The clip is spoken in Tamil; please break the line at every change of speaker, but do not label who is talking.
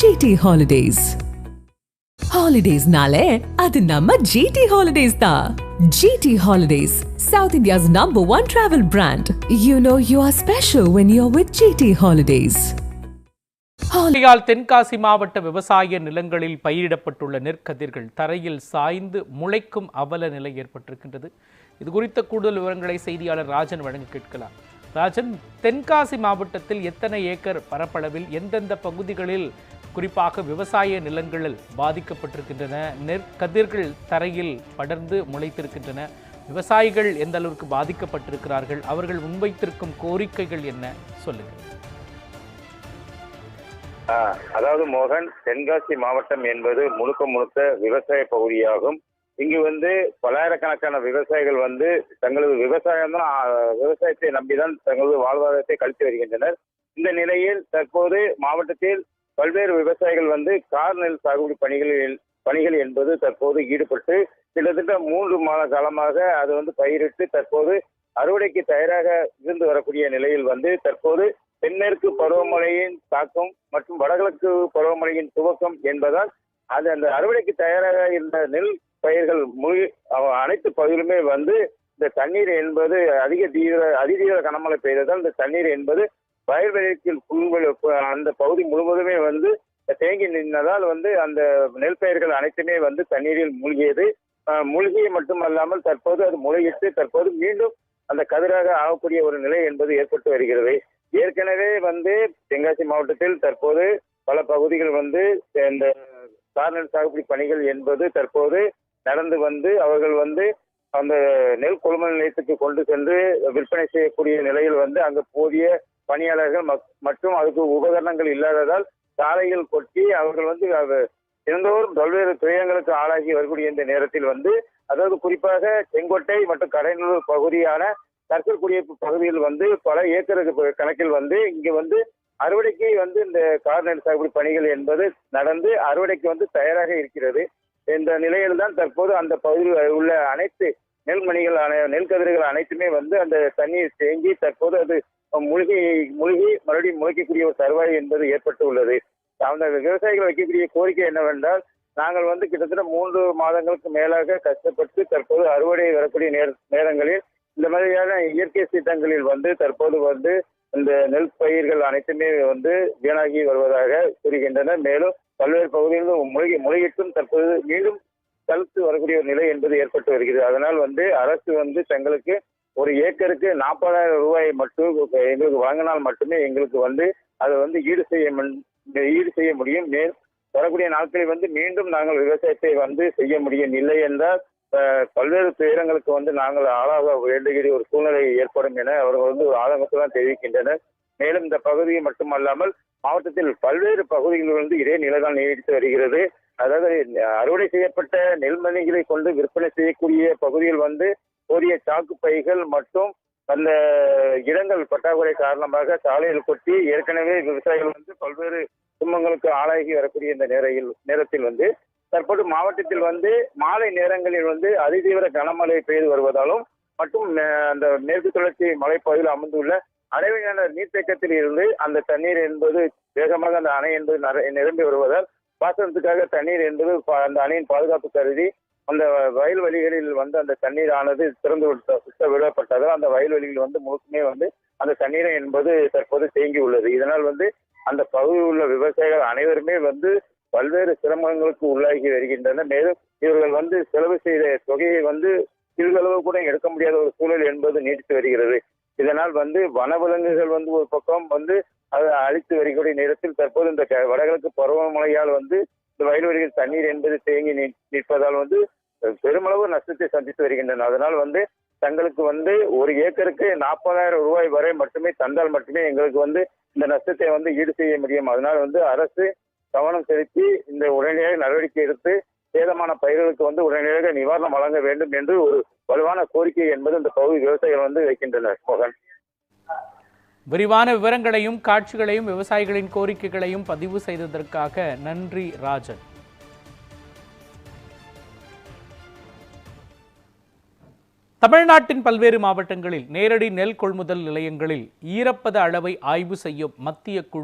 ஜிடி ஹாலிடேஸ் ஹாலிடேஸ்னாலே அது நம்ம ஜிடி ஹாலிடேஸ் தான். GT holidays south India's number one travel brand you know you are special when you are with GT
holidays ஹாலியால் Tenkasi மாவட்ட விவசாய நிலங்களில் பயிரிடப்பட்டுள்ள நெற்கதிர்கள் தரையில் சாய்ந்து முளைக்கும் அவல நிலை ஏற்பட்டிருக்கின்றது. இது குறித்த கூடுதல் விவரங்களை செய்தியாளர் ராஜன் வழங்க கேட்கலாம். ராஜன் தென்காசி மாவட்டத்தில் எத்தனை ஏக்கர் பரப்பளவில் எந்தெந்த பகுதிகளில் குறிப்பாக விவசாய நிலங்களில் பாதிக்கப்பட்டிருக்கின்றன. நெற்கதிர்கள் தரையில் படர்ந்து முளைத்திருக்கின்றன. விவசாயிகள் எந்த அளவிற்கு பாதிக்கப்பட்டிருக்கிறார்கள்? அவர்கள் முன்வைத்திருக்கும் கோரிக்கைகள் என்ன? சொல்லுங்கள்
அதாவது மோகன் தென்காசி மாவட்டம் என்பது முழுக்க முழுக்க விவசாய பகுதியாகும். இங்கு வந்து பல்லாயிரக்கணக்கான விவசாயிகள் வந்து தங்களது விவசாயம் தான் விவசாயத்தை நம்பிதான் தங்களது வாழ்வாதாரத்தை கழித்து வருகின்றனர். இந்த நிலையில் தற்போது மாவட்டத்தில் பல்வேறு விவசாயிகள் வந்து கார் நெல் சாகுபடி பணிகளில் பணிகள் என்பது தற்போது ஈடுபட்டு கிட்டத்தட்ட மூன்று மாத காலமாக அது வந்து பயிரிட்டு தற்போது அறுவடைக்கு தயாராக இருந்து வரக்கூடிய நிலையில் வந்து தற்போது தென்மேற்கு பருவமழையின் தாக்கம் மற்றும் வடகிழக்கு பருவமழையின் துவக்கம் என்பதால் அது அந்த அறுவடைக்கு தயாராக இருந்த நெல் பயிர்கள் முழு அனைத்து பகுதியிலுமே வந்து இந்த தண்ணீர் என்பது அதிக தீவிர அதிதீவிர கனமழை பெய்ததால் இந்த தண்ணீர் என்பது வயல்வெளிக்கு புல்வெளி அந்த பகுதி முழுவதுமே வந்து தேங்கி நின்றதால் வந்து அந்த நெல் பயிர்கள் அனைத்துமே வந்து தண்ணீரில் மூழ்கியது. மூழ்கிய மட்டுமல்லாமல் தற்போது அது முளையிட்டு தற்போது மீண்டும் அந்த கதிராக ஆகக்கூடிய ஒரு நிலை என்பது ஏற்பட்டு வருகிறது. ஏற்கனவே வந்து தென்காசி மாவட்டத்தில் தற்போது பல பகுதிகள் வந்து இந்த கார்நெல் சாகுபடி பணிகள் என்பது தற்போது நடந்து வந்து அவர்கள் வந்து அந்த நெல் கொள்முதல் நிலையத்துக்கு கொண்டு சென்று விற்பனை செய்யக்கூடிய நிலையில் வந்து அங்கு போதிய பணியாளர்கள் மக்- மற்றும் அதுக்கு உபகரணங்கள் இல்லாததால் சாலையில் கொட்டி அவர்கள் வந்து அவ- தினந்தோறும் பல்வேறு துயரங்களுக்கு ஆளாகி வரக்கூடிய இந்த நேரத்தில் வந்து அதாவது குறிப்பாக செங்கோட்டை மற்றும் கடைநல்லூர் பகுதியான கற்கள் குடியிருப்பு பகுதியில் வந்து பல ஏக்கருக்கு கணக்கில் வந்து இங்க வந்து அறுவடைக்கு வந்து இந்த கார்நெல் சாகுபடி பணிகள் என்பது நடந்து அறுவடைக்கு வந்து தயாராக இருக்கிறது. இந்த நிலையில் தான் தற்போது அந்த பகுதியில் உள்ள அனைத்து நெல்மணிகள் அனை- நெல் கதிர்கள் அனைத்துமே வந்து அந்த தண்ணீர் தேங்கி தற்போது அது மூலிகை மூழ்கி மறுபடியும் முளைக்கக்கூடிய ஒரு தருவாய் என்பது ஏற்பட்டு உள்ளது அந்த விவசாயிகள் வைக்கக்கூடிய கோரிக்கை என்னவென்றால் நாங்கள் வந்து கிட்டத்தட்ட மூன்று மாதங்களுக்கு மேலாக கஷ்டப்பட்டு தற்போது அறுவடை வரக்கூடிய நேர நேரங்களில் இந்த மாதிரியான இயற்கை சீட்டங்களில் வந்து தற்போது வந்து இந்த நெல் பயிர்கள் அனைத்துமே வந்து வீணாகி வருவதாக கூறுகின்றனர் மேலும் பல்வேறு பகுதிகளிலும் மூழ்கி முளையிட்டும் தற்போது மீண்டும் தளர்த்து வரக்கூடிய ஒரு நிலை என்பது ஏற்பட்டு வருகிறது. அதனால் வந்து அரசு வந்து தங்களுக்கு ஒரு ஏக்கருக்கு நாற்பதாயிரம் ரூபாய் மட்டும் எங்களுக்கு வழங்கினால் மட்டுமே எங்களுக்கு வந்து அதை வந்து ஈடு செய்ய ஈடு செய்ய முடியும். மேல் வரக்கூடிய நாட்களில் வந்து மீண்டும் நாங்கள் விவசாயத்தை வந்து செய்ய முடியும். இல்லை என்றால் பல்வேறு துயரங்களுக்கு வந்து நாங்கள் ஆளாக வேண்டுகிற ஒரு சூழ்நிலை ஏற்படும் என அவர்கள் வந்து ஒரு ஆதங்கத்துடன் தெரிவிக்கின்றனர். மேலும் இந்த பகுதியை மட்டுமல்லாமல் மாவட்டத்தில் பல்வேறு பகுதிகளில் வந்து இதே நிலைதான் நீடித்து வருகிறது. அதாவது அறுவடை செய்யப்பட்ட நெல்மணிகளை கொண்டு விற்பனை செய்யக்கூடிய பகுதியில் வந்து கோரிய சாக்கு பைகள் மற்றும் அந்த இடங்கள் பற்றாக்குறை காரணமாக சாலையில் கொட்டி ஏற்கனவே விவசாயிகள் வந்து பல்வேறு துன்பங்களுக்கு ஆளாகி வரக்கூடிய இந்த நேரையில் நேரத்தில் வந்து தற்போது மாவட்டத்தில் வந்து மாலை நேரங்களில் வந்து அதிதீவிர கனமழை பெய்து வருவதாலும் மற்றும் அந்த மேற்கு தொடர்ச்சி மலைப்பகுதியில் அமைந்துள்ள அடைவினர் நீர்த்தேக்கத்தில் இருந்து அந்த தண்ணீர் என்பது வேகமாக அந்த அணை என்பது நிரம்பி வருவதால் பாசனத்துக்காக தண்ணீர் என்பது அந்த அணையின் பாதுகாப்பு கருதி அந்த வயல்வெளிகளில் வந்து அந்த தண்ணீரானது திறந்து விட்ட- விட்ட விடப்பட்டதால் அந்த வயல்வெளிகள் வந்து முழுக்குமே வந்து அந்த தண்ணீரை என்பது தற்போது தேங்கி உள்ளது. இதனால் வந்து அந்த பகுதியில் உள்ள விவசாயிகள் அனைவருமே வந்து பல்வேறு சிரமங்களுக்கு உள்ளாகி வருகின்றனர். மேலும் இவர்கள் வந்து செலவு செய்த தொகையை வந்து சிறிதளவு கூட எடுக்க முடியாத ஒரு சூழல் என்பது நீடித்து வருகிறது. இதனால் வந்து வனவிலங்குகள் வந்து ஒரு பக்கம் வந்து அதை அழித்து வரக்கூடிய நேரத்தில் தற்போது இந்த க- வடகிழக்கு பருவமழையால் வந்து இந்த வயல்வெளிகள் தண்ணீர் என்பது தேங்கி நிற்பதால் வந்து பெருமளவு நஷ்டத்தை சந்தித்து வருகின்றன. அதனால் வந்து தங்களுக்கு வந்து ஒரு ஏக்கருக்கு நாற்பதாயிரம் ரூபாய் வரை மட்டுமே தந்தால் மட்டுமே எங்களுக்கு வந்து இந்த நஷ்டத்தை வந்து ஈடு செய்ய முடியும். அதனால் வந்து அரசு கவனம் செலுத்தி இந்த உடனடியாக நடவடிக்கை எடுத்து சேதமான பயிர்களுக்கு வந்து உடனடியாக நிவாரணம் வழங்க வேண்டும் என்று ஒரு வலுவான கோரிக்கை என்பது இந்த பகுதி விவசாயிகள் வந்து வைக்கின்றனர். மோகன்.
விரிவான விவரங்களையும் காட்சிகளையும் விவசாயிகளின் கோரிக்கைகளையும் பதிவு செய்ததற்காக நன்றி ராஜன். தமிழ்நாட்டின் பல்வேறு மாவட்டங்களில் நேரடி நெல் கொள்முதல் நிலையங்களில் ஈரப்பத அளவை ஆய்வு செய்யும் மத்திய குழு